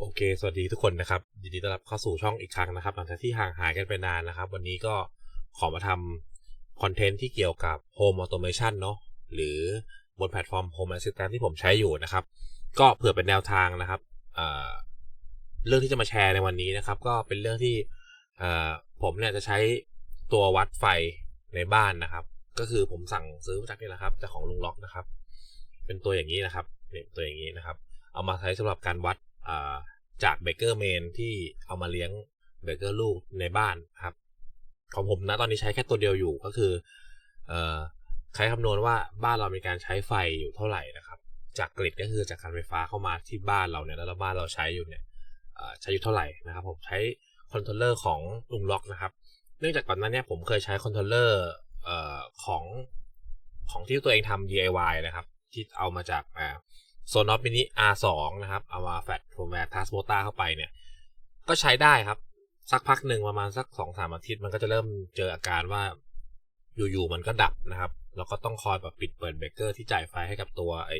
โอเค สวัสดีทุกคนนะครับ ยินดีต้อนรับเข้าสู่ช่องอีกครั้งนะครับ หลังจากที่ห่างหายกันไปนานนะครับ วันนี้ก็ขอมาทำคอนเทนต์ที่เกี่ยวกับ Home Automation เนาะหรือบนแพลตฟอร์ม Home Assistant ที่ผมใช้อยู่นะครับ ก็เผื่อเป็นแนวทางนะครับเเรื่องที่จะมาแชร์ในวันนี้นะครับ ก็เป็นเรื่องที่ผมเนี่ยจะใช้ตัววัดไฟในบ้านนะครับ ก็คือผมสั่งซื้อมาจากนี่แหละครับจากของลุงล็อกนะครับ เป็นตัวอย่างนี้นะครับเนี่ยตัวอย่างนี้นะครับ เอามาใช้สำหรับการวัด จากเบเกอร์เมนที่เอามาเลี้ยงเบเกอร์ลูกในบ้านครับ ของผมนะตอนนี้ใช้แค่ตัวเดียวอยู่ก็คือใช้คำนวณว่าบ้านเรามีการใช้ไฟอยู่เท่าไหร่นะครับ จากกริดก็คือจากการไฟฟ้าเข้ามาที่บ้านเราเนี่ยแล้วบ้านเราใช้อยู่เนี่ยใช้อยู่เท่าไหร่นะครับ ผมใช้คอนโทรลเลอร์ของลุงล็อกนะครับ เนื่องจากก่อนหน้านี้ผมเคยใช้คอนโทรลเลอร์ของของที่ตัวเองทำ DIY นะครับ ที่เอามาจาก โซนอฟมินิ R2 นะครับ เอามาแฟลตโฟมแวร์ทัสโบตาเข้าไปเนี่ย ก็ใช้ได้ครับ สักพักหนึ่งประมาณสักสองสามอาทิตย์ มันก็จะเริ่มเจออาการว่าอยู่ๆมันก็ดับนะครับ แล้วก็ต้องคอยแบบปิดเปิดเบรกเกอร์ที่จ่ายไฟให้กับตัวไอ้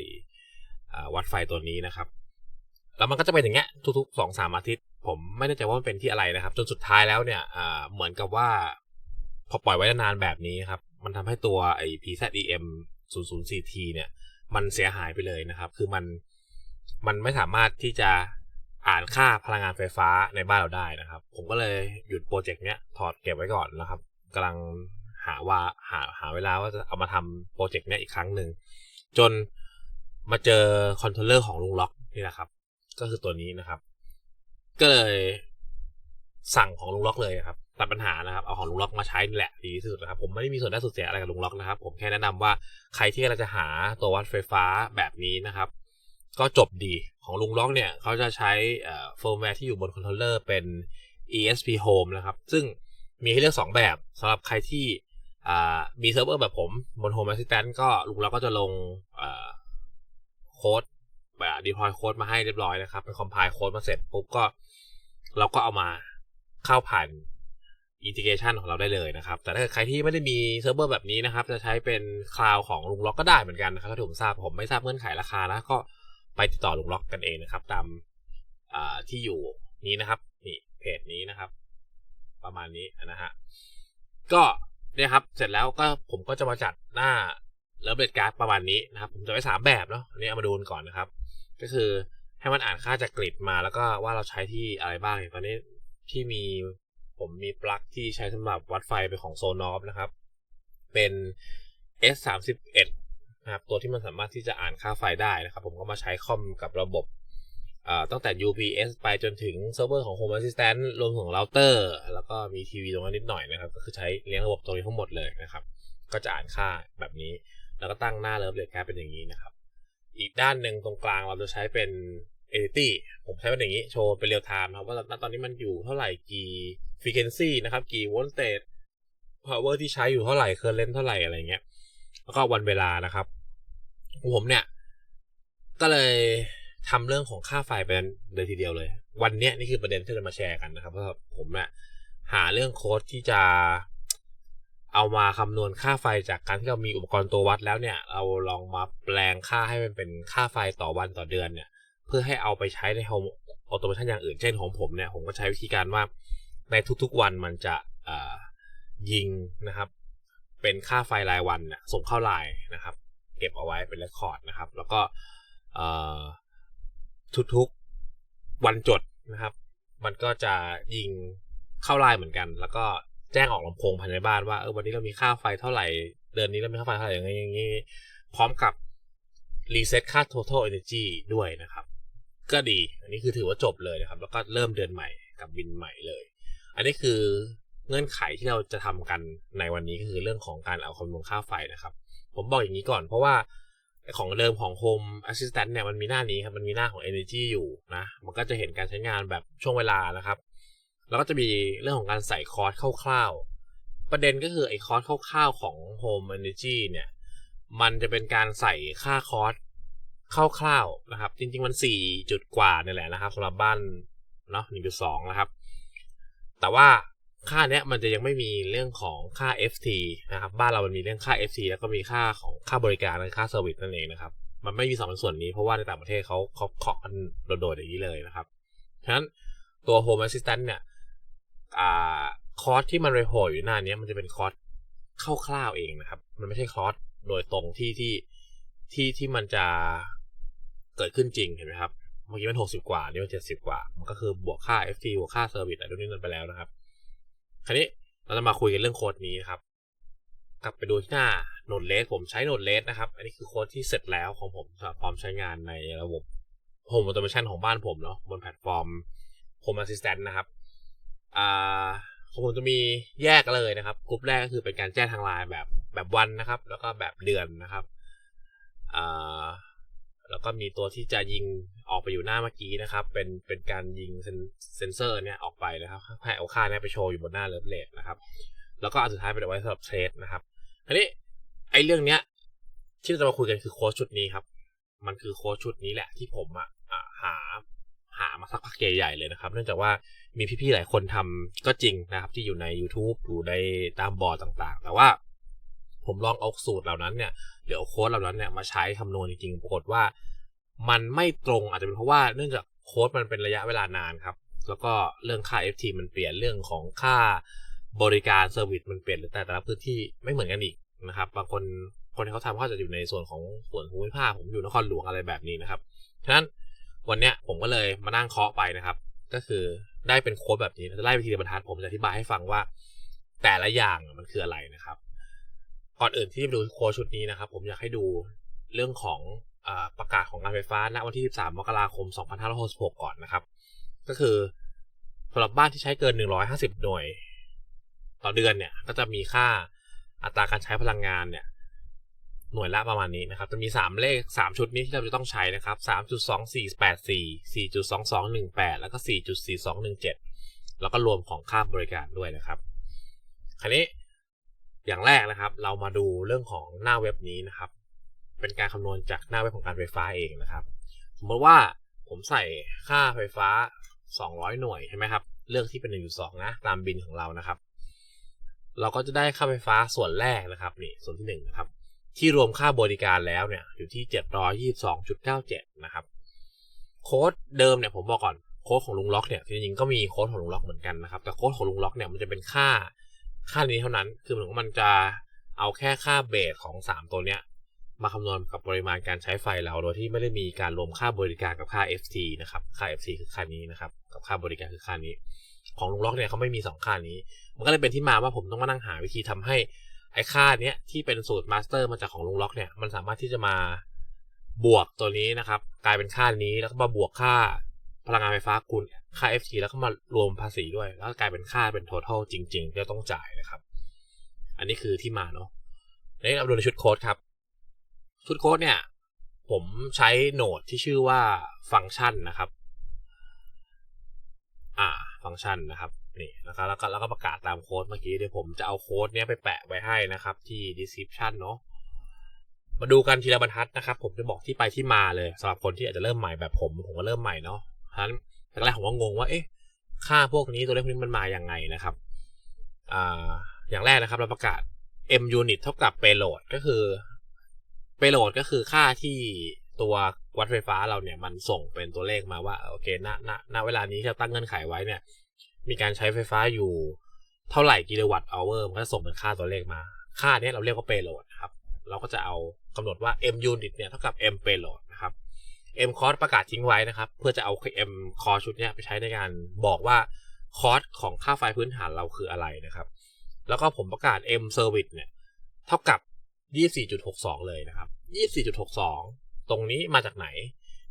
วัดไฟตัวนี้นะครับ แล้วมันก็จะเป็นอย่างเงี้ยทุกๆสองสามอาทิตย์ ผมไม่แน่ใจว่ามันเป็นที่อะไรนะครับ จนสุดท้ายแล้วเนี่ยเหมือนกับว่า พอปล่อยไว้นานแบบนี้ครับ มันทำให้ตัวไอ้ PZEM 004T เนี่ย มันเสียหายไปเลยนะครับ คือมันมันไม่สามารถที่จะอ่านค่าพลังงานไฟฟ้าในบ้านเราได้นะครับ ผมก็เลยหยุดโปรเจกต์เนี้ยถอดเก็บไว้ก่อนนะครับกำลังหาว่าหาหาเวลาว่าจะเอามาทำโปรเจกต์เนี้ยอีกครั้งหนึ่งจนมาเจอคอนโทรลเลอร์ของลุงล็อกนี่แหละครับ ก็คือตัวนี้นะครับ ก็เลย สั่งของลุงล็อกเลยครับตัดปัญหานะครับเอาของลุงล็อกมาใช้นี่แหละดีที่สุดนะครับผมไม่ได้มีส่วนได้ส่วนเสียอะไรกับลุงล็อกนะครับ ผมแค่แนะนำว่าใครที่เราจะหาตัววัดไฟฟ้าแบบนี้นะครับ ก็จบดีของลุงล็อกเนี่ยเขาจะใช้เฟิร์มแวร์ที่อยู่บนคอนโทรลเลอร์เป็น ESP Home นะครับ ซึ่งมีให้เลือก 2 แบบสำหรับใครที่มีเซิร์ฟเวอร์แบบผมบน Home Assistant ก็ลุงล็อกก็จะลงโค้ดแบบดีพอยโค้ดมาให้เรียบร้อยนะครับเป็นคอมไพล์โค้ดมาเสร็จปุ๊บก็ เราก็เอามา เข้าผ่านอินทิเกชันของเราได้เลยนะครับ แต่ถ้าใครที่ไม่ได้มีเซิร์ฟเวอร์แบบนี้นะครับ จะใช้เป็นคลาวของลุงล็อกก็ได้เหมือนกันนะครับถ้าผมทราบผมไม่ทราบเงื่อนไขราคานะก็ไปติดต่อลุงล็อกกันเองนะครับ ตามที่อยู่นี้นะครับนี่เพจนี้นะครับ ประมาณนี้นะฮะก็เนี่ยครับเสร็จแล้วก็ผมก็จะมาจัดหน้าเลิฟเบดการ์ดประมาณนี้นะครับ ผมจะไว้สามแบบเนาะอันนี้เอามาดูก่อนนะครับ ก็คือให้มันอ่านค่าจากกริดมาแล้วก็ว่าเราใช้ที่อะไรบ้างตอนนี้ ที่มีผมมีปลั๊กที่ใช้สำหรับวัดไฟเป็นของโซนอฟนะครับ เป็น S31 นะครับ ตัวที่มันสามารถที่จะอ่านค่าไฟได้นะครับ ผมก็มาใช้คอมกับระบบตั้งแต่ UPS ไปจนถึงเซิร์ฟเวอร์ของ Home Assistant รวมถึงเราเตอร์ แล้วก็มีทีวีตรงนั้นนิดหน่อยนะครับ ก็คือใช้เลี้ยงระบบตรงนี้ทั้งหมดเลยนะครับ ก็จะอ่านค่าแบบนี้ แล้วก็ตั้งหน้าเลิฟเลทแคปเป็นอย่างนี้นะครับ อีกด้านหนึ่งตรงกลางเราจะใช้เป็น Entity ผมใช้เป็นอย่างนี้ โชว์เป็นเรียลไทม์ครับว่าตอนนี้มันอยู่เท่าไหร่กี่ฟรีเควนซีนะครับ กี่โวลต์เตจพาวเวอร์ที่ใช้อยู่เท่าไหร่เคอร์เรนเท่าไหร่อะไรเงี้ย แล้วก็วันเวลานะครับ ผมเนี่ย ก็เลยทำเรื่องของค่าไฟไปเลยทีเดียวเลย วันเนี้ยนี่คือประเด็นที่จะมาแชร์กันนะครับเพราะผมเนี่ยหาเรื่องโค้ดที่จะเอามาคำนวณค่าไฟจากการที่เรามีอุปกรณ์ตัววัดแล้วเนี่ย เราลองมาแปลงค่าให้มันเป็นค่าไฟต่อวันต่อเดือนเนี่ย เพื่อให้เอาไปใช้ในโฮมออโตเมชันอย่างอื่น เช่นของผมเนี่ย ผมก็ใช้วิธีการว่าในทุกๆวันมันจะยิงนะครับ เป็นค่าไฟรายวันเนี่ยส่งเข้าไลน์นะครับ เก็บเอาไว้เป็นเรคคอร์ดนะครับ แล้วก็ทุกๆวันจดนะครับ มันก็จะยิงเข้าไลน์เหมือนกัน แล้วก็แจ้งออกลำโพงภายในบ้านว่าเออวันนี้เรามีค่าไฟเท่าไหร่ เดือนนี้เรามีค่าไฟเท่าไหร่อย่างนี้อย่างนี้พร้อมกับรีเซ็ตค่า total energy ด้วยนะครับ ก็ดี อันนี้คือถือว่าจบเลยนะครับ แล้วก็เริ่มเดือนใหม่กับบินใหม่เลย อันนี้คือเงื่อนไขที่เราจะทำกันในวันนี้ก็คือเรื่องของการเอาคำนวณค่าไฟนะครับ ผมบอกอย่างนี้ก่อน เพราะว่าของเดิมของ Home Assistant เนี่ยมันมีหน้านี้ครับ มันมีหน้าของ Energy อยู่นะ มันก็จะเห็นการใช้งานแบบช่วงเวลานะครับ แล้วก็จะมีเรื่องของการใส่คอร์สคร่าวๆ ประเด็นก็คือไอ้คอร์สคร่าวๆของ Home Energy เนี่ย มันจะเป็นการใส่ค่าคอร์ส คร่าวๆนะครับ จริง ๆ มัน 4 จุดกว่าเนี่ยแหละนะครับสำหรับบ้านเนาะ1.2 นะครับ แต่ว่าค่าเนี้ยมันจะยังไม่มีเรื่องของค่า FT นะครับ บ้านเรามันมีเรื่องค่า FT แล้วก็มีค่าของค่าบริการและค่าเซอร์วิสนั่นเองนะครับ มันไม่มีสองส่วนนี้เพราะว่าในต่างประเทศเขาเขาเคาะกันโดดๆอย่างนี้เลยนะครับ ฉะนั้นตัว Home Assistant เนี่ยคอร์สที่มันไปโผล่อยู่หน้านี้มันจะเป็นคอร์สคร่าวๆเองนะครับ มันไม่ใช่คอร์สโดยตรงที่ที่ที่ที่มันจะ เกิดขึ้นจริงเห็นไหมครับ เมื่อกี้มันหกสิบกว่านี่มันเจ็ดสิบกว่า มันก็คือบวกค่า FT บวกค่าเซอร์วิสอะไรนี้นั่นไปแล้วนะครับ คราวนี้เราจะมาคุยกันเรื่องโค้ดนี้ครับ กลับไปดูที่หน้าโนดเลสผมใช้โนดเลสนะครับ อันนี้คือโค้ดที่เสร็จแล้วของผมพร้อมใช้งานในระบบ Home Automation ของบ้านผมเนาะบนแพลตฟอร์ม Home Assistant นะครับอ่าของผมจะมีแยกเลยนะครับกลุ่มแรกก็คือเป็นการแจ้งทางไลน์แบบแบบวันนะครับ แล้วก็แบบเดือนนะครับอ่า แล้วก็มีตัวที่จะยิงออกไปอยู่หน้าเมื่อกี้นะครับ เป็นเป็นการยิงเซนเซอร์เนี่ยออกไปนะครับให้เอาค่าเนี่ยไปโชว์อยู่บนหน้าเลิฟเลทนะครับ แล้วก็อันสุดท้ายเป็นไว้สำหรับเทรดนะครับอันนี้ไอ้เรื่องเนี้ยที่เราจะมาคุยกันคือโค้ชชุดนี้ครับ มันคือโค้ชชุดนี้แหละที่ผมอะหาหามาสักพักใหญ่ๆเลยนะครับ เนื่องจากว่ามีพี่ๆหลายคนทำก็จริงนะครับ ที่อยู่ใน YouTube อยู่ในตามบอร์ดต่างๆ แต่ว่า ผมลองเอาสูตรเหล่านั้นเนี่ยหรือเอาโค้ดเหล่านั้นเนี่ยมาใช้คำนวณจริงๆปรากฏว่า มันไม่ตรงอาจจะเป็นเพราะว่าเนื่องจากโค้ดมันเป็นระยะเวลานานครับ แล้วก็เรื่องค่า FT มันเปลี่ยนเรื่องของค่าบริการเซอร์วิสมันเปลี่ยนหรือแต่แต่ละพื้นที่ไม่เหมือนกันอีกนะครับบางคนคนที่เขาทำเขาจะอยู่ในส่วนของส่วนภูมิภาคผมอยู่นครหลวงอะไรแบบนี้นะครับฉะนั้นวันเนี้ยผมก็เลยมานั่งเคาะไปนะครับ ก็คือได้เป็นโค้ดแบบนี้จะไล่ไปทีละบรรทัดผมจะอธิบายให้ฟังว่า แต่ละอย่างมันคืออะไรนะครับ ก่อนอื่นที่จะดูโค้ชุดนี้นะครับ ผมอยากให้ดูเรื่องของอประกาศของการไฟฟ้าณวันที่ 13 มกราคม 2566 ก่อนนะครับ ก็คือสำหรับบ้านที่ใช้เกิน 150 หน่วย ต่อเดือนเนี่ย ก็จะมีค่าอัตราการใช้พลังงานเนี่ย หน่วยละประมาณนี้นะครับ จะมี 3 เลข 3 ชุดนี้ที่เราจะต้องใช้นะครับ 3.2484 4.2218 แล้วก็ 4.4217 แล้วก็รวมของค่าบริการด้วยนะครับ คราวนี้ อย่างแรกนะครับ เรามาดูเรื่องของหน้าเว็บนี้นะครับ เป็นการคำนวณจากหน้าเว็บของการไฟฟ้าเองนะครับ สมมติว่าผมใส่ค่าไฟฟ้า 200 หน่วยใช่ไหมครับ เลือกที่เป็น1.2นะตามบินของเรานะครับ เราก็จะได้ค่าไฟฟ้าส่วนแรกนะครับนี่ส่วนที่1นะครับที่รวมค่าบริการแล้วเนี่ยอยู่ที่ 722.97 นะครับ โค้ดเดิมเนี่ยผมบอกก่อนโค้ดของลุงล็อกเนี่ยจริงๆก็มีโค้ดของลุงล็อกเหมือนกันนะครับแต่โค้ดของลุงล็อกเนี่ยมันจะเป็นค่า ค่านี้เท่านั้น คือเหมือนมันจะเอาแค่ค่าเบสของ 3 ตัวเนี้ย มาคำนวณกับปริมาณการใช้ไฟเรา โดยที่ไม่ได้มีการรวมค่าบริการกับค่า FT นะครับ ค่า FT คือค่านี้นะครับ กับค่าบริการคือค่านี้ ของลุงล็อกเนี่ยเขาไม่มี 2 ค่านี้ มันก็เลยเป็นที่มาว่าผมต้องมานั่งหาวิธีทำให้ไอ้ค่าเนี้ยที่เป็นสูตรมาสเตอร์มาจากของลุงล็อกเนี่ย มันสามารถที่จะมาบวกตัวนี้นะครับ กลายเป็นค่านี้แล้วก็มาบวกค่า พลังงานไฟฟ้าคูณค่า FT แล้วก็มารวมภาษีด้วย แล้วกลายเป็นค่าเป็น total จริงๆที่ต้องจ่ายนะครับ อันนี้คือที่มาเนาะนี้เราดูในชุดโค้ดครับ ชุดโค้ดเนี่ย ผมใช้โหนดที่ชื่อว่าฟังก์ชันนะครับ อ่า ฟังก์ชันนะครับนี่นะครับแล้วก็แล้วก็ประกาศตามโค้ดเมื่อกี้เดี๋ยวผมจะเอาโค้ดเนี้ยไปแปะไว้ให้นะครับ ที่ description เนาะมาดูกันทีละบรรทัดนะครับ ผมจะบอกที่ไปที่มาเลยสำหรับคนที่อาจจะเริ่มใหม่แบบผม ผมก็เริ่มใหม่เนาะ ฉะนั้นแรกๆผมก็งงว่าเอ๊ะค่าพวกนี้ตัวเลขพวกนี้มันมาอย่างไงนะครับอ่าอย่างแรกนะครับ เราประกาศ m unit เท่ากับ payload ก็คือ payload ก็คือค่าที่ตัววัดไฟฟ้าเราเนี่ยมันส่งเป็นตัวเลขมาว่าโอเคณณณเวลานี้ที่เราตั้งเงื่อนไขไว้เนี่ย มีการใช้ไฟฟ้าอยู่เท่าไหร่กิโลวัตต์เอาเวอร์มันก็ส่งเป็นค่าตัวเลขมา ค่าเนี้ยเราเรียกว่า payload ครับ เราก็จะเอากำหนดว่า m unit เนี่ยเท่ากับ m payload นะครับ m cost ประกาศทิ้งไว้นะครับ เพื่อจะเอา m cost ชุดนี้ไปใช้ในการบอกว่า cost ของค่าไฟพื้นฐานเราคืออะไรนะครับ แล้วก็ผมประกาศ m service เนี่ย เท่ากับ 24.62 เลยนะครับ 24.62 ตรงนี้มาจากไหน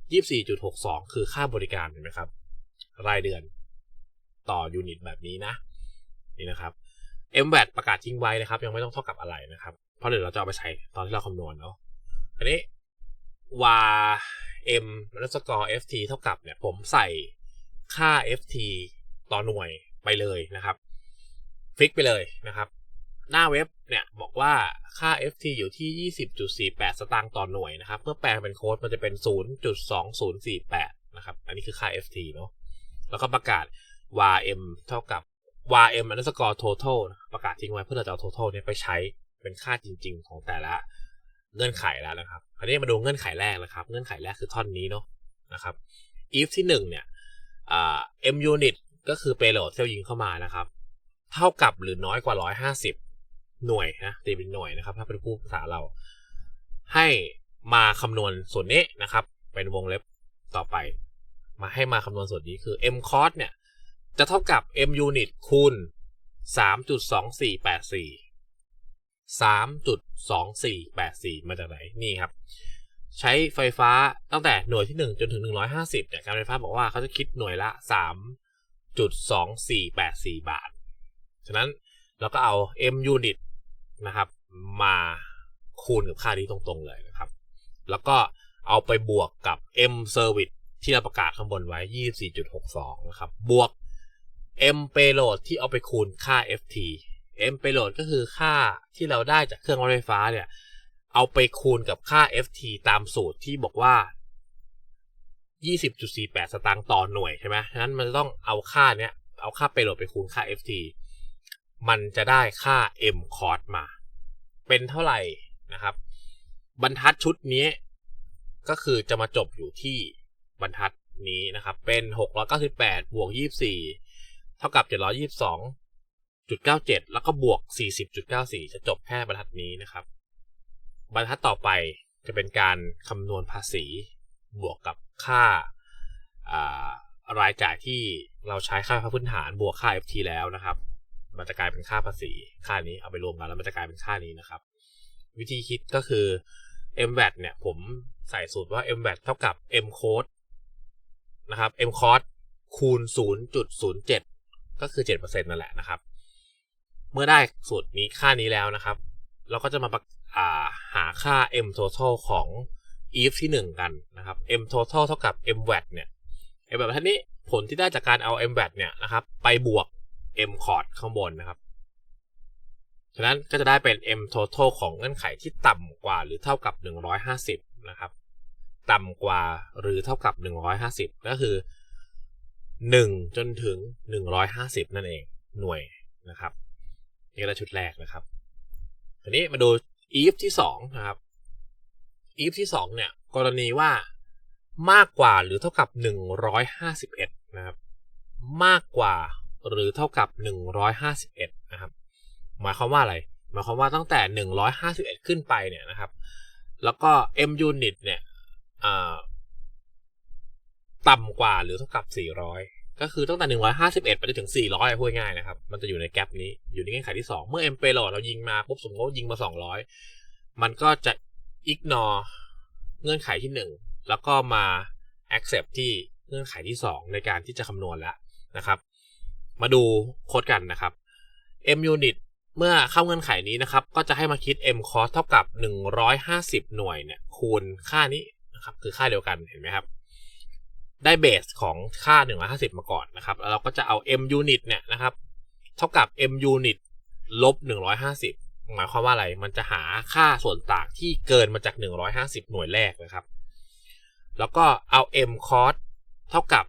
24.62 คือค่าบริการเห็นไหมครับ รายเดือนต่อยูนิตแบบนี้นะ นี่นะครับ MVAT ประกาศทิ้งไว้นะครับ ยังไม่ต้องเท่ากับอะไรนะครับ เพราะเดี๋ยวเราจะเอาไปใช้ตอนที่เราคำนวณเนาะอันนี้ var m แล้วสกอร์ ft เท่ากับเนี่ยผมใส่ค่า ft ต่อหน่วยไปเลยนะครับ ฟิกไปเลยนะครับ หน้าเว็บเนี่ยบอกว่าค่า ft อยู่ที่ 20.48 สตางค์ต่อหน่วยนะครับ เมื่อแปลเป็นโค้ดมันจะเป็น 0.2048 นะครับ อันนี้คือค่า ft เนาะแล้วก็ประกาศ varm เท่ากับ varm underscore total ประกาศทิ้งไว้เพื่อเราจะเอา total เนี่ยไปใช้เป็นค่าจริง ๆ ของแต่ละ เงื่อนไขแล้วนะครับคราวนี้มาดูเงื่อนไขแรกนะครับ เงื่อนไขแรกคือท่อนนี้เนาะนะครับ if ที่1เนี่ยอ่า m unit ก็คือ payload ที่เรายิงเข้ามานะครับ เท่ากับหรือน้อยกว่า 150 หน่วยนะตีเป็นหน่วยนะครับ ถ้าเป็นผู้ภาษาเรา ให้มาคำนวณส่วนนี้นะครับ เป็นวงเล็บต่อไป มาให้มาคำนวณส่วนนี้คือ m cost เนี่ย จะเท่ากับ m unit คูณ3.2484 3.2484 มาจากไหน นี่ครับ ใช้ไฟฟ้าตั้งแต่หน่วยที่ 1 จนถึง 150เนี่ยการไฟฟ้าบอกว่าเขาจะคิดหน่วยละ 3.2484 บาท ฉะนั้นเราก็เอา m unit นะครับมาคูณกับค่านี้ตรงๆเลยนะครับ แล้วก็เอาไปบวกกับ m service ที่เราประกาศข้างบนไว้ 24.62 นะครับ บวก m payload ที่เอาไปคูณค่า ft m payload ก็คือค่าที่เราได้จากเครื่องวัดไฟฟ้าเนี่ย เอาไปคูณกับค่า ft ตามสูตรที่บอกว่า 20.48 สตางค์ต่อหน่วยใช่ไหมฉะนั้นมันต้องเอาค่าเนี้ย เอาค่า payload ไปคูณค่า ft มันจะได้ค่า m cost มา เป็นเท่าไหร่นะครับ บรรทัดชุดนี้ก็คือจะมาจบอยู่ที่บรรทัดนี้นะครับ เป็น 698 บวก 24 เท่ากับ 722.97 แล้วก็บวก 40.94 จะจบแค่บรรทัดนี้นะครับ บรรทัดต่อไปจะเป็นการคำนวณภาษีบวกกับค่ารายจ่ายที่เราใช้ค่าพื้นฐานบวกค่า FT แล้วนะครับ มันจะกลายเป็นค่าภาษีค่านี้เอาไปรวมกันแล้วมันจะกลายเป็นค่านี้นะครับ วิธีคิดก็คือ MVAT เนี่ยผมใส่สูตรว่า MVAT เท่ากับ M code นะครับ M cost คูณ 0.07 ก็คือ 7%นั่นแหละนะครับ มื่อได้สูตรนี้ค่านี้แล้วนะครับ เราก็จะมาาหาค่า M total ของ if ที่ 1 กันนะครับ M total เท่ากับ M VAT เนี่ย M VAT ท่านี้ผลที่ได้จากการเอา M VAT เนี่ยนะครับไปบวก M cost ข้างบนนะครับ ฉะนั้นก็จะได้เป็น M total ของเงื่อนไขที่ต่ำกว่าหรือเท่ากับ 150 นะครับ ต่ำกว่าหรือเท่ากับ 150 ก็คือ 1 จนถึง 150 นั่นเองหน่วยนะครับ นี่ก็ชุดแรกนะครับทีนี้มาดู if ที่2นะครับ if ที่2เนี่ยกรณีว่ามากกว่าหรือเท่ากับ 151 นะครับ มากกว่าหรือเท่ากับ 151 นะครับ หมายความว่าอะไร หมายความว่าตั้งแต่ 151 ขึ้นไปเนี่ยนะครับ แล้วก็ m unit เนี่ยต่ำกว่าหรือเท่ากับ 400 ก็คือตั้งแต่ 151 ไปจนถึง 400พูดง่ายนะครับ มันจะอยู่ในแกลบนี้ อยู่ในเงื่อนไขที่ 2 เมื่อ m payload เรายิงมาปุ๊บสมมติยิงมา 200 มันก็จะ ignore เงื่อนไขที่ 1 แล้วก็มา accept ที่เงื่อนไขที่ 2 ในการที่จะคำนวณแล้วนะครับ มาดูโค้ดกันนะครับ m unit เมื่อเข้าเงื่อนไขนี้นะครับ ก็จะให้มาคิด m cost เท่ากับ 150 หน่วยเนี่ยคูณค่านี้นะครับคือค่าเดียวกันเห็นไหมครับ ได้เบสของค่า 150 มาก่อนนะครับ แล้วเราก็จะเอา m unit เนี่ยนะครับ เท่ากับ m unit ลบ 150 หมายความว่าอะไร มันจะหาค่าส่วนต่างที่เกินมาจาก 150 หน่วยแรกนะครับ แล้วก็เอา m cost เท่ากับ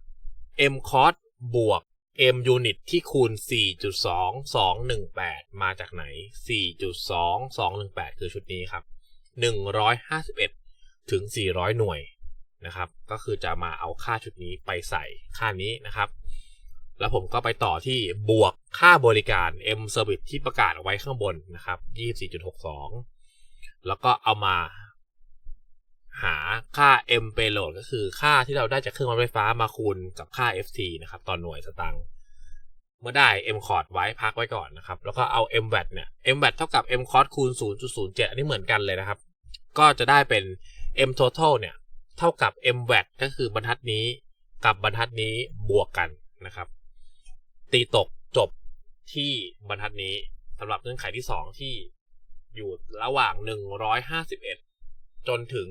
m cost บวก m unit ที่คูณ 4.2218 มาจากไหน 4.2218 คือชุดนี้ครับ 151 ถึง 400 หน่วย นะครับ ก็คือจะมาเอาค่าชุดนี้ไปใส่ค่านี้นะครับ แล้วผมก็ไปต่อที่บวกค่าบริการ M service ที่ประกาศเอาไว้ข้างบนนะครับ 24.62 แล้วก็เอามาหาค่า M payload ก็คือค่าที่เราได้จากเครื่องวัดไฟฟ้ามาคูณกับค่า FT นะครับต่อหน่วยสตางค์เมื่อได้ M cord ไว้พักไว้ก่อนนะครับ แล้วก็เอา M VAT เนี่ย M VAT เท่ากับ M cost คูณ 0.07 อันนี้เหมือนกันเลยนะครับ ก็จะได้เป็น M total เนี่ย เท่ากับ M VAT ก็คือบรรทัดนี้กับบรรทัดนี้บวกกันนะครับ ตีตกจบที่บรรทัดนี้สำหรับเงื่อนไขที่ 2 ที่อยู่ระหว่าง 151 จนถึง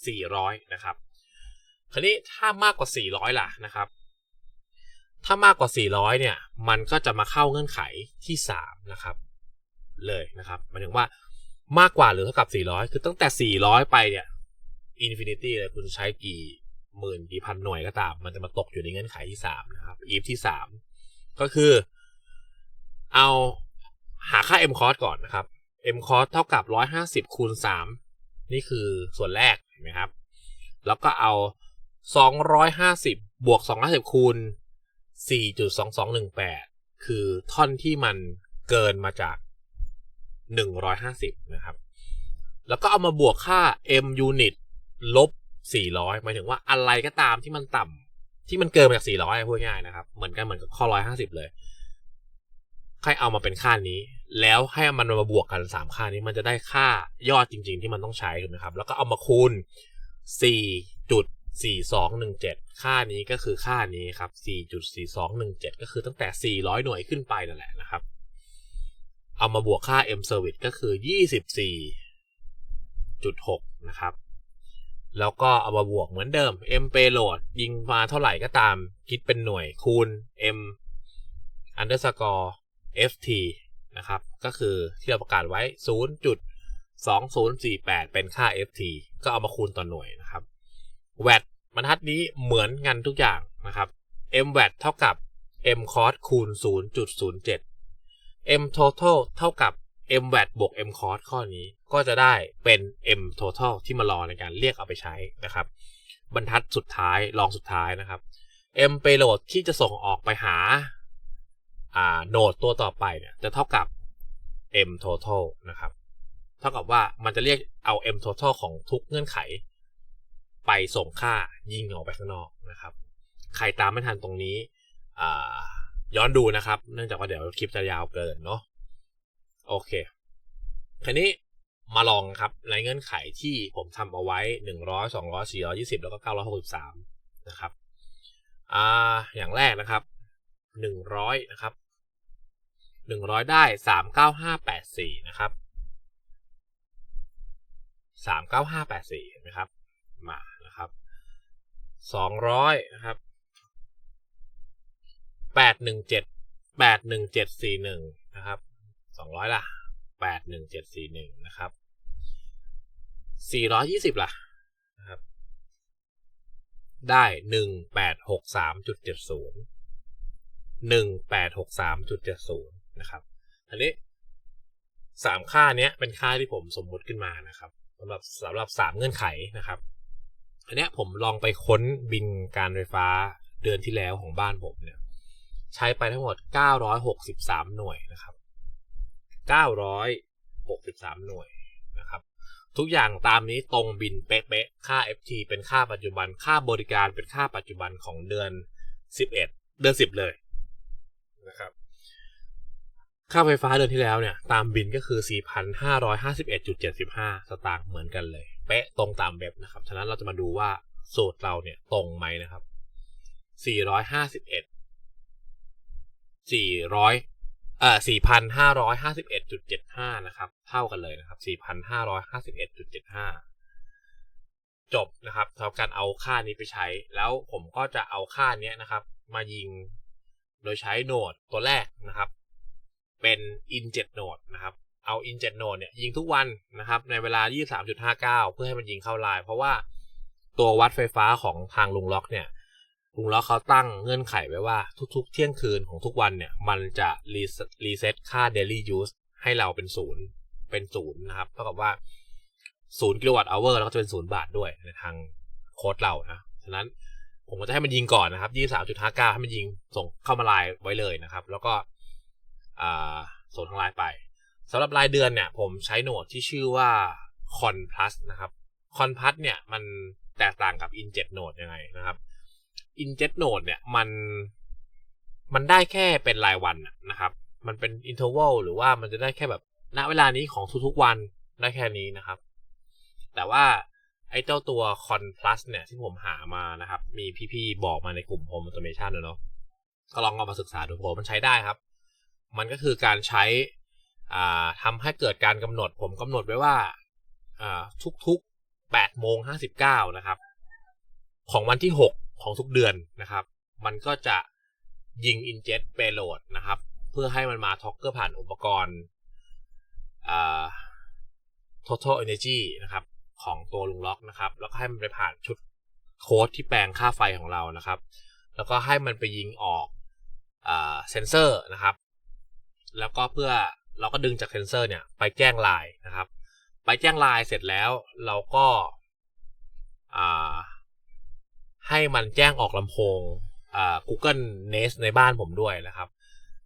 400 นะครับ คราวนี้ถ้ามากกว่า 400 ล่ะนะครับ ถ้ามากกว่า 400 เนี่ย มันก็จะมาเข้าเงื่อนไขที่ 3 นะครับ เลยนะครับหมายถึงว่ามากกว่าหรือเท่ากับ 400 คือตั้งแต่ 400 ไปเนี่ย อินฟินิตี้เลยคุณใช้กี่หมื่นกี่พันหน่วยก็ตาม มันจะมาตกอยู่ในเงื่อนไขที่3นะครับ if ที่3ก็คือ เอาหาค่า m cost ก่อนนะครับ m cost เท่ากับ150คูณ3นี่คือส่วนแรกเห็นไหมครับ แล้วก็เอา250บวก250คูณ4.2218คือท่อนที่มันเกินมาจาก150นะครับ แล้วก็เอามาบวกค่า m unit ลบ400หมายถึงว่าอะไรก็ตามที่มันต่ำที่มันเกินมาจาก400พูดง่ายนะครับ เหมือนกันเหมือนกับข้อ150เลยให้เอามาเป็นค่านี้ แล้วให้มันมาบวกกัน3ค่านี้มันจะได้ค่ายอดจริง ๆ ที่มันต้องใช้ถูกไหมครับ แล้วก็เอามาคูณ4.4217ค่านี้ก็คือค่านี้ครับ4.4217ก็คือตั้งแต่400หน่วยขึ้นไปนั่นแหละนะครับ เอามาบวกค่า m service ก็คือ24.6นะครับ แล้วก็เอามาบวกเหมือนเดิม m payload ยิงมาเท่าไหร่ก็ตาม คิดเป็นหน่วยคูณ m underscore ft นะครับ ก็คือที่เราประกาศไว้ 0.2048 เป็นค่า ft ก็เอามาคูณต่อหน่วยนะครับ wat บรรทัดนี้เหมือนกันทุกอย่างนะครับ m wat เท่ากับ m cost คูณ 0.07 m total เท่ากับ m wat บวก m cost ข้อนี้ก็จะได้เป็น m total ที่มารอในการเรียกเอาไปใช้นะครับ บรรทัดสุดท้ายลองสุดท้ายนะครับ m payload ที่จะส่งออกไปหาอ่าโนดตัวต่อไปเนี่ยจะเท่ากับ m total นะครับ เท่ากับว่ามันจะเรียกเอา m total ของทุกเงื่อนไข ไปส่งค่ายิงออกไปข้างนอกนะครับ ใครตามไม่ทันตรงนี้ย้อนดูนะครับ เนื่องจากว่าเดี๋ยวคลิปจะยาวเกินเนาะ โอเคทีนี้มาลองครับในเงื่อนไขที่ผมทำเอาไว้ 100 200 420 แล้วก็ 963 นะครับอ่าอย่างแรกนะครับ 100 นะครับ 100 ได้ 39584 นะครับ 39584นะครับ มานะครับ 200 นะครับ 817 81741 นะครับ 200 ล่ะ 81741 นะครับ 420 ล่ะนะครับ ได้ 1863.70 1863.70 นะครับ อันนี้สามค่านี้เป็นค่าที่ผมสมมุติขึ้นมานะครับสำหรับสำหรับสามเงื่อนไขนะครับ อันนี้ผมลองไปค้นบินการไฟฟ้าเดือนที่แล้วของบ้านผมเนี่ยใช้ไปทั้งหมด 963 หน่วยนะครับ 963 หน่วยนะครับ ทุกอย่างตามนี้ตรงบินเป๊ะๆ ค่า FT เป็นค่าปัจจุบัน ค่าบริการเป็นค่าปัจจุบันของเดือน 11 เดือน 10 เลยนะครับค่าไฟฟ้าเดือนที่แล้วเนี่ย ตามบินก็คือ 4,551.75 สตางค์เหมือนกันเลย เป๊ะตรงตามเว็บนะครับ ฉะนั้นเราจะมาดูว่าสูตรเราเนี่ยตรงไหมนะครับ 451 400 เอ่อ4,551.75 นะครับ เท่ากันเลยนะครับ 4,551.75 จบนะครับสำหรับการเอาค่านี้ไปใช้ แล้วผมก็จะเอาค่านี้นะครับ มายิงโดยใช้โหนดตัวแรกนะครับ เป็น in7 โหนดนะครับ เอา in7 โหนดเนี่ยยิงทุกวันนะครับ ในเวลา 23.59 เพื่อให้มันยิงเข้าลาย เพราะว่าตัววัดไฟฟ้าของทางลุงล็อกเนี่ย ลุงล็อเขาตั้งเงื่อนไขไว้ว่าทุกๆ เที่ยงคืนของทุกวันเนี่ย มันจะรีเซ็ตค่า daily use ให้เราเป็นศูนย์เป็นศูนย์นะครับเท่ากับว่าศูนย์กิโลวัตต์เอเวอร์แล้วก็จะเป็นศูนย์บาทด้วยในทางโค้ดเรานะฉะนั้นผมก็จะให้มันยิงก่อนนะครับยี่สามจุดห้าเก้าให้มันยิงส่งเข้ามาลายไว้เลยนะครับ แล้วก็ส่งทางไลน์ไปสำหรับรายเดือนเนี่ย ผมใช้โหนดที่ชื่อว่า Con Plus นะครับ Con Plus เนี่ยมันแตกต่างกับ In7 Node ยังไงนะครับ In7 Node เนี่ยมันมันได้แค่เป็นรายวันนะครับ มันเป็น interval หรือว่ามันจะได้แค่แบบณเวลานี้ของทุกๆวันได้แค่นี้นะครับ แต่ว่าไอ้เจ้าตัว Con Plus เนี่ยที่ผมหามานะครับ มีพี่ๆบอกมาในกลุ่ม Home Automation เนาะก็ลองเอามาศึกษาดูผมมันใช้ได้ครับ มันก็คือการใช้อ่าทำให้เกิดการกำหนด ผมกำหนดไว้ว่าอ่าทุกๆ8โมง59 นะครับ ของวันที่6 ของทุกเดือนนะครับ มันก็จะยิง injet payload นะครับ เพื่อให้มันมาท็อกเกอร์ผ่านอุปกรณ์ total energy นะครับ ของตัวลุงล็อกนะครับ แล้วก็ให้มันไปผ่านชุดโค้ดที่แปลงค่าไฟของเรานะครับ แล้วก็ให้มันไปยิงออกเซนเซอร์นะครับ แล้วก็เพื่อเราก็ดึงจากเซนเซอร์เนี่ยไปแจ้งไลน์นะครับ ไปแจ้งไลน์เสร็จแล้วเราก็า ให้มันแจ้งออกลำโพงอ่า Google Nest ในบ้านผมด้วยนะครับ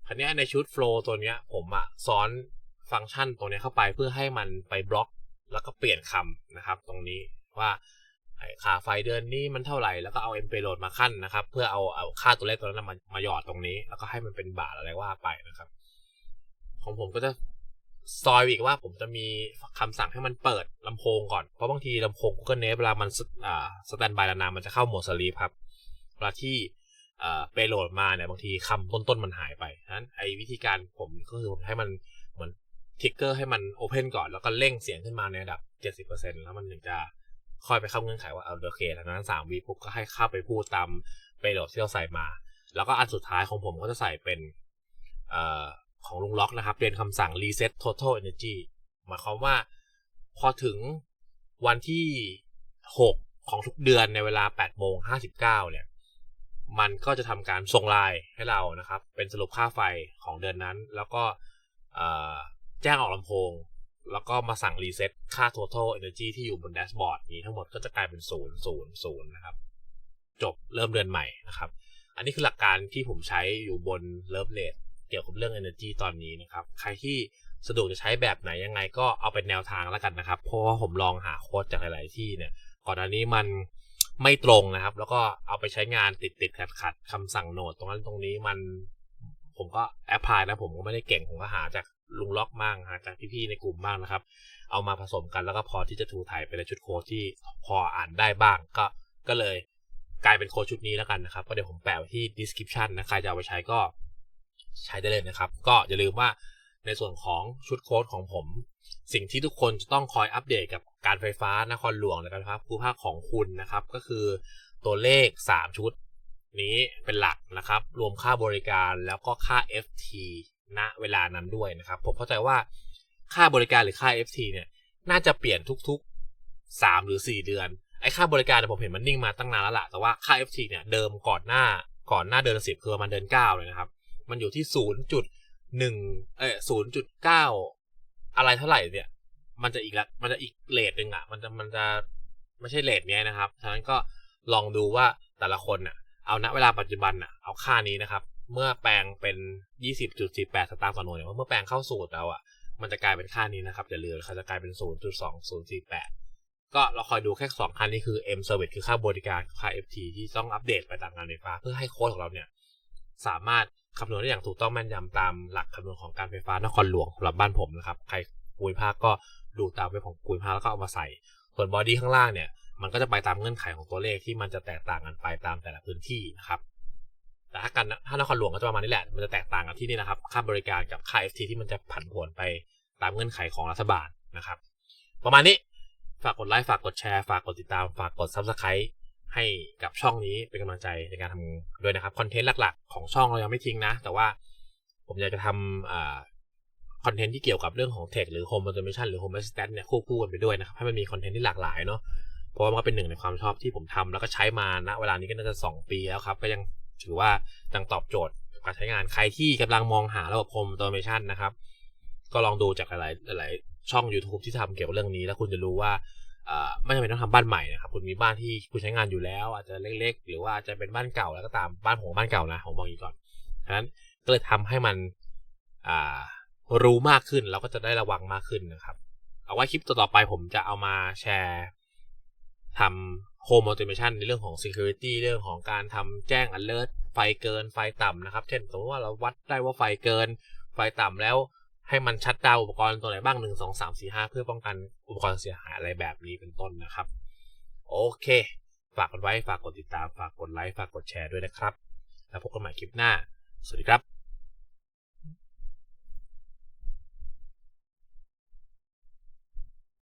คันนี้ในชุด Flow ตัวเนี้ยผมอะซ้อนฟังก์ชันตัวนี้เข้าไปเพื่อให้มันไปบล็อก แล้วก็เปลี่ยนคำนะครับ ตรงนี้ว่าค่าไฟเดือนนี้มันเท่าไหร่แล้วก็เอา m p โ l o a d มาขั้นนะครับ เพื่อเอาเอาค่าตัวเลขตัวนั้นมามาหยอดตรงนี้ แล้วก็ให้มันเป็นบาทอะไรว่าไปนะครับ ของผมก็จะ ซอยอีกว่าผมจะมีคำสั่งให้มันเปิดลำโพงก่อน เพราะบางทีลำโพง Google Nest เวลามันอ่าสแตนบายนานๆมันจะเข้าโหมดสลีปครับเวลาที่อ่าไปโหลดมาเนี่ยบางทีคำต้นๆมันหายไปนั้นไอ้วิธีการผมก็คือผมให้มันเหมือนทิกเกอร์ให้มันโอเพนก่อน แล้วก็เร่งเสียงขึ้นมาในระดับ 70%แล้วมันถึงจะค่อยไปเข้าเงื่อนไขว่าเอาโอเคหลังนั้น3วีปุ๊บก็ให้เข้าไปพูดตามไปโหลดที่เราใส่มา แล้วก็อันสุดท้ายของผมก็จะใส่เป็นเอ่อ ของลุงล็อกนะครับเป็นคำสั่ง reset total energy หมายความว่าพอถึงวันที่ 6 ของทุกเดือนในเวลา8โมง59 เนี่ย มันก็จะทำการส่งไลน์ให้เรานะครับ เป็นสรุปค่าไฟของเดือนนั้น แล้วก็แจ้งออกลำโพง แล้วก็มาสั่งรีเซ็ตค่า total energy ที่อยู่บนแดชบอร์ดนี้ทั้งหมดก็จะกลายเป็น 0 0 0 นะครับ จบเริ่มเดือนใหม่นะครับ อันนี้คือหลักการที่ผมใช้อยู่บนเลิฟเลด กี่ยวกับเรื่อง Energy ตอนนี้นะครับ ใครที่สะดวกจะใช้แบบไหนยังไงก็เอาเป็นแนวทางแล้วกันนะครับ เพราะว่าผมลองหาโค้ดจากหลายๆที่เนี่ย ก่อนหน้านี้มันไม่ตรงนะครับ แล้วก็เอาไปใช้งานติดติดขัดขัดคำสั่งโน้ตตรงนั้นตรงนี้มัน ผมก็แอพพลายนะผมก็ไม่ได้เก่งผมก็หาจากลุงล็อกบ้างหาจากพี่ๆในกลุ่มบ้างนะครับ เอามาผสมกันแล้วก็พอที่จะถูถ่ายไปในชุดโค้ดที่พออ่านได้บ้างก็ก็เลยกลายเป็นโค้ดชุดนี้แล้วกันนะครับ ก็เดี๋ยวผมแปะไว้ที่ description นะใครจะเอาไปใช้ก็ ใช้ได้เลยนะครับ ก็อย่าลืมว่าในส่วนของชุดโค้ดของผม สิ่งที่ทุกคนจะต้องคอยอัปเดตกับการไฟฟ้านครหลวงและการไฟฟ้าภูมิภาคของคุณนะครับ ก็คือตัวเลข 3 ชุดนี้เป็นหลักนะครับ รวมค่าบริการแล้วก็ค่า FT ณเวลานั้นด้วยนะครับ ผมเข้าใจว่าค่าบริการหรือค่า FT เนี่ยน่าจะเปลี่ยนทุกๆ 3 หรือ 4 เดือน ไอ้ค่าบริการเนี่ยผมเห็นมันนิ่งมาตั้งนานแล้วล่ะแต่ว่าค่า FT เนี่ยเดิมก่อนหน้าก่อนหน้าเดือนสิบคือมันเดือนเก้าเลยนะครับ มันอยู่ที่ศูนย์จุดหนึ่งเออศูนย์จุดเก้าอะไรเท่าไหร่เนี่ย มันจะอีกละมันจะอีกเลทหนึ่งอะ มันจะมันจะไม่ใช่เลทเนี้ยนะครับฉะนั้นก็ลองดูว่าแต่ละคนอะ เอาณเวลาปัจจุบันอะ เอาค่านี้นะครับ เมื่อแปลงเป็นยี่สิบจุดสี่แปดสตางค์ต่อหน่วยเนี่ยเมื่อแปลงเข้าสูตรแล้วอะ มันจะกลายเป็นค่านี้นะครับอย่าลืมเขาจะกลายเป็นศูนย์จุดสองศูนย์สี่แปดก็เราคอยดูแค่สองคันนี้คือ M Service คือค่าบริการค่า FT ที่ต้องอัปเดตไปตามงานไฟฟ้าเพื่อให้โค้ดของเราเนี่ย สามารถ คำนวณได้อย่างถูกต้องแม่นยำตามหลักคำนวณของการไฟฟ้านครหลวงสำหรับบ้านผมนะครับ ใครปุยภาคก็ดูตามไปของปุยภาคแล้วก็เอามาใส่ ส่วนบอดี้ข้างล่างเนี่ย มันก็จะไปตามเงื่อนไขของตัวเลขที่มันจะแตกต่างกันไปตามแต่ละพื้นที่นะครับ แต่ถ้ากันถ้านครหลวงก็จะประมาณนี้แหละ มันจะแตกต่างกับที่นี่นะครับ ค่าบริการกับค่า FT ที่มันจะผันผวนไปตามเงื่อนไขของรัฐบาลนะครับ ประมาณนี้ ฝากกดไลค์ ฝากกดแชร์ ฝากกดติดตาม ฝากกด Subscribe ให้กับช่องนี้เป็นกำลังใจในการทำด้วยนะครับคอนเทนต์หลักๆ ของช่องเรายังไม่ทิ้งนะ แต่ว่าผมอยากจะทำคอนเทนต์ที่เกี่ยวกับเรื่องของเทคหรือ Home Automation หรือ Home Assistant เนี่ยควบคู่กันไปด้วยนะครับให้มันมีคอนเทนต์ที่หลากหลายเนาะเพราะว่ามันก็เป็นหนึ่งในความชอบที่ผมทำแล้วก็ใช้มาณเวลานี้ก็น่าจะ 2 ปีแล้วครับ ก็ยังถือว่ายังตอบโจทย์การใช้งานใครที่กำลังมองหาระบบ Home Automation นะครับก็ลองดูจากหลายๆหลายช่อง YouTube ที่ทำเกี่ยวกับเรื่องนี้ แล้วคุณจะรู้ว่า ไม่จำเป็นต้องทำบ้านใหม่นะครับคุณมีบ้านที่คุณใช้งานอยู่แล้ว อาจจะเล็ก ๆ หรือว่าจะเป็นบ้านเก่าแล้วก็ตามบ้านของบ้านเก่านะผมบอกอีกก่อนฉะนั้นก็เลยทำให้มันรู้มากขึ้นแล้วก็จะได้ระวังมากขึ้นนะครับ เอาไว้คลิปต่อๆไปผมจะเอามาแชร์ทำ Home Automation ในเรื่องของ Security เรื่องของการทำแจ้ง alert ไฟเกินไฟต่ำนะครับ เช่นสมมติว่าเราวัดได้ว่าไฟเกินไฟต่ำแล้ว ให้มันชัดดาวอุปกรณ์ตัวไหนบ้างหนึ่งสองสามสี่ห้าเพื่อป้องกันอุปกรณ์เสียหายอะไรแบบนี้เป็นต้นนะครับ โอเค ฝากกดไว้ฝากกดติดตาม ฝากกดไลค์ฝากกดแชร์ด้วยนะครับ แล้วพบกันใหม่คลิปหน้า สวัสดีครับ